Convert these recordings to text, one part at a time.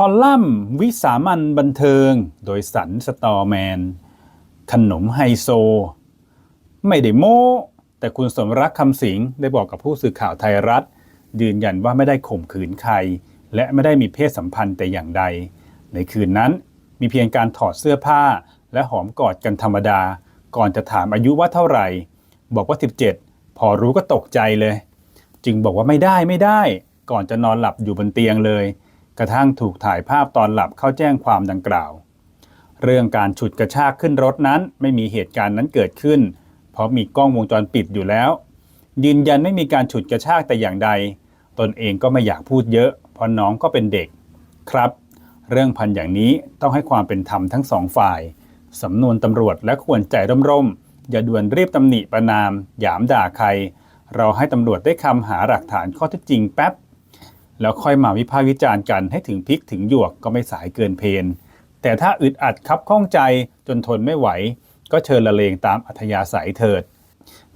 คอลัมน์วิสามันบันเทิง โดยสันสตอแมน ขนมไฮโซ ไม่ได้โม้แต่คุณสมรักคำสิงได้บอกกับผู้สื่อข่าวไทยรัฐ ยืนยันว่าไม่ได้ข่มขืนใคร และไม่ได้มีเพศสัมพันธ์แต่อย่างใด ในคืนนั้นมีเพียงการถอดเสื้อผ้า และหอมกอดกันธรรมดา ก่อนจะถามอายุว่าเท่าไหร่ บอกว่า 17 พอรู้ก็ตกใจเลย จึงบอกว่าไม่ได้ไม่ได้ ก่อนจะนอนหลับอยู่บนเตียงเลย กระทั่งถูกถ่ายภาพตอนหลับเข้าแจ้งความดังกล่าว เรื่องการฉุดกระชากขึ้นรถนั้นไม่มีเหตุการณ์นั้นเกิดขึ้น เพราะมีกล้องวงจรปิดอยู่แล้ว ยืนยันไม่มีการฉุดกระชากแต่อย่างใด ตนเองก็ไม่อยากพูดเยอะ เพราะน้องก็เป็นเด็ก ครับ เรื่องพันอย่างนี้ต้องให้ความเป็นธรรมทั้งสองฝ่ายสำนวนตำรวจและควรใจร่มๆอย่าด่วนรีบตำหนิประนาม หยามด่าใคร เราให้ตำรวจได้คำหาหลักฐานข้อเท็จจริงแป๊บ แล้วค่อยมาวิพากษ์วิจารณ์กันให้ถึงพริกถึงหยวกก็ไม่สายเกินเพนแต่ถ้าอึดอัดคับข้องใจจนทนไม่ไหว ก็เชิญละเลงตามอัธยาศัยเถิด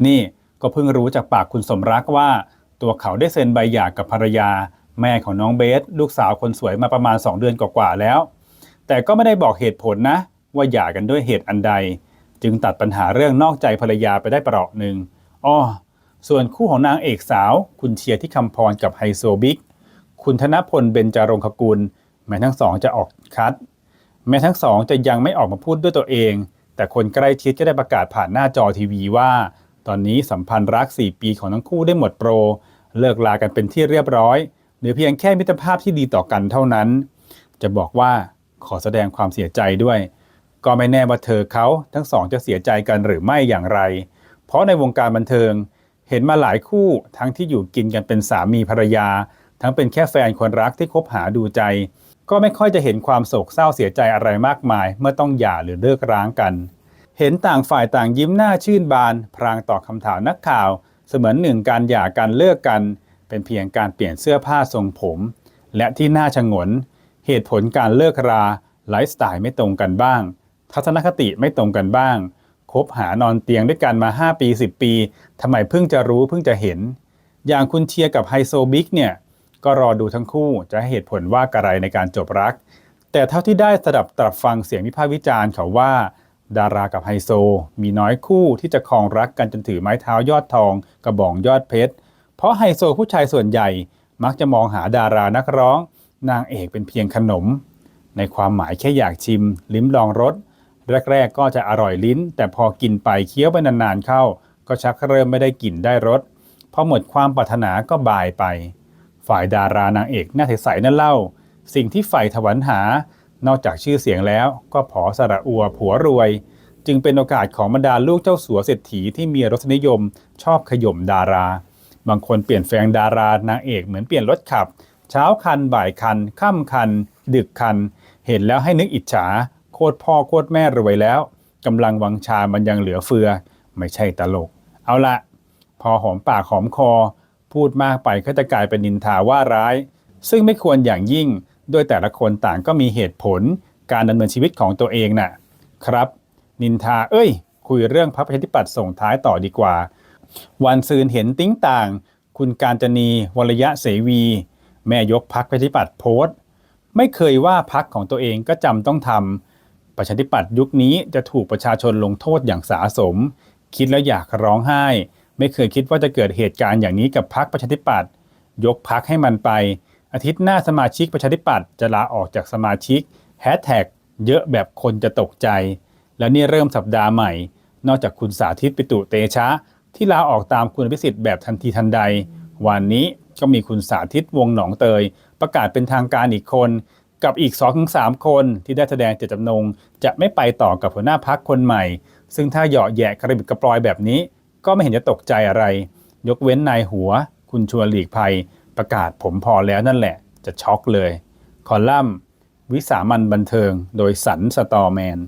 นี่ก็เพิ่งรู้จากปากคุณสมรักว่า ตัวเขาได้เซ็นใบหย่ากับภรรยา แม่ของน้องเบส ลูกสาวคนสวยมาประมาณ 2 เดือนกว่าๆแล้ว แต่ก็ไม่ได้บอกเหตุผลนะ ว่าหย่ากันด้วยเหตุอันใด จึงตัดปัญหาเรื่องนอกใจภรรยาไปได้ประเปราะหนึ่งอ้อส่วนคู่ของนางเอกสาว คุณเชียร์ที่คำพรกับไฮโซบิ๊ก คุณธนพลเบญจรงคกุล แม้ทั้งสองจะออกคัด แม้ทั้งสองจะยังไม่ออกมาพูดด้วยตัวเอง แต่คนใกล้ชิดก็ได้ประกาศผ่านหน้าจอทีวีว่า ตอนนี้สัมพันธ์รัก 4 ปีของทั้งคู่ได้หมดโปร เลิกลากันเป็นที่เรียบร้อยเหลือเพียงแค่มิตรภาพที่ดีต่อกันเท่านั้น จะบอกว่าขอแสดงความเสียใจด้วย ก็ไม่แน่ว่าเธอเขาทั้งสองจะเสียใจกันหรือไม่อย่างไร เพราะในวงการบันเทิงเห็นมาหลายคู่ทั้งที่อยู่กินกันเป็นสามีภรรยา ทั้งเป็นแค่แฟนคนรักที่คบหาดูใจ ก็ไม่ค่อยจะเห็นความโศกเศร้าเสียใจอะไรมากมาย เมื่อต้องหย่าหรือเลิกร้างกัน เห็นต่างฝ่ายต่างยิ้มหน้าชื่นบาน พรางตอบคำถามนักข่าว เสมือนหนึ่งการหย่ากันเลิกกัน เป็นเพียงการเปลี่ยนเสื้อผ้าทรงผม และที่น่าชงน เหตุผลการเลิกราไลฟ์สไตล์ไม่ตรงกันบ้าง ทัศนคติไม่ตรงกันบ้างคบหานอนเตียงด้วยกันมา 5 ปี 10 ปีทำไมเพิ่งจะรู้เพิ่งจะเห็น อย่างคุณเชียร์กับไฮโซบิ๊กเนี่ย ก็รอดูทั้งคู่จะให้เหตุผลว่าอะไรในการจบรัก แต่เท่าที่ได้สดับตรับฟังเสียงวิพากษ์วิจารณ์เขาว่า ดารากับไฮโซ มีน้อยคู่ที่จะครองรักกันจนถือไม้เท้ายอดทอง กระบองยอดเพชร เพราะไฮโซผู้ชายส่วนใหญ่มักจะมองหาดารานักร้อง นางเอกเป็นเพียงขนม ในความหมายแค่อยากชิม ลิ้มลองรสแรกๆ ก็จะอร่อยลิ้น แต่พอกินไปเคี้ยวไปนานๆเข้า ก็ชักเริ่มไม่ได้กลิ่นได้รสพอหมดความปรารถนาก็บายไป ฝ่ายดารานางเอกหน้าใสๆนั่นเล่า สิ่งที่ฝ่ายถวันหานอกจากชื่อเสียงแล้วก็ผอสระอัวผัวรวย จึงเป็นโอกาสของบรรดาลูกเจ้าสัวเศรษฐีที่มีรสนิยม ชอบขย่มดารา บางคนเปลี่ยนแฟงดารานางเอกเหมือนเปลี่ยนรถขับ เช้าคันบ่ายคันค่ำคัน ดึกคัน เห็นแล้วให้นึกอิจฉา โคตรพ่อโคตรแม่รวยแล้วกำลังวังชามันยังเหลือเฟือ ไม่ใช่ตลก เอาละพอหอมปากหอมคอ พูดมากไปก็จะกลายเป็นนินทาว่าร้าย ซึ่งไม่ควรอย่างยิ่งโดยแต่ละคนต่างก็มีเหตุผลการดำเนินชีวิตของตัวเองน่ะครับ นินทาเอ้ย คุยเรื่องพระประชาธิปัตย์ส่งท้ายต่อดีกว่า วันซืนเห็นติ้งต่าง คุณการจนีวรยะเสวี แม่ยกพักประชาธิปัตย์โพสต์ ไม่เคยว่าพักของตัวเองก็จำต้องทำประชาธิปัตย์ยุคนี้จะถูกประชาชนลงโทษอย่างสาสม คิดแล้วอยากร้องไห้ ไม่เคยคิดว่าจะเกิดเหตุการณ์อย่างนี้กับพักประชาธิปัตย์ยกพักให้มันไป อาทิตย์หน้าสมาชิกประชาธิปัตย์จะลาออกจากสมาชิกแฮชแท็กเยอะแบบคนจะตกใจ แล้วนี่เริ่มสัปดาห์ใหม่ นอกจากคุณสาธิตปิตุเตชะ ที่ลาออกตามคุณพิสิทธิ์แบบทันทีทันใด วันนี้ก็มีคุณสาธิตวงหนองเตย ประกาศเป็นทางการอีกคน กับอีก 2-3 คนที่ได้แสดงเจตจำนง จะไม่ไปต่อกับหัวหน้าพักคนใหม่ ซึ่งถ้าเหยาะแยะกระบิดกระปลอยแบบนี้ ก็ไม่เห็นจะตกใจอะไร ยกเว้นนายหัว คุณชวนหลีกภัย ประกาศผมพอแล้วนั่นแหละ จะช็อกเลย คอลัมน์ วิสามันบันเทิง โดยสันสตอแมน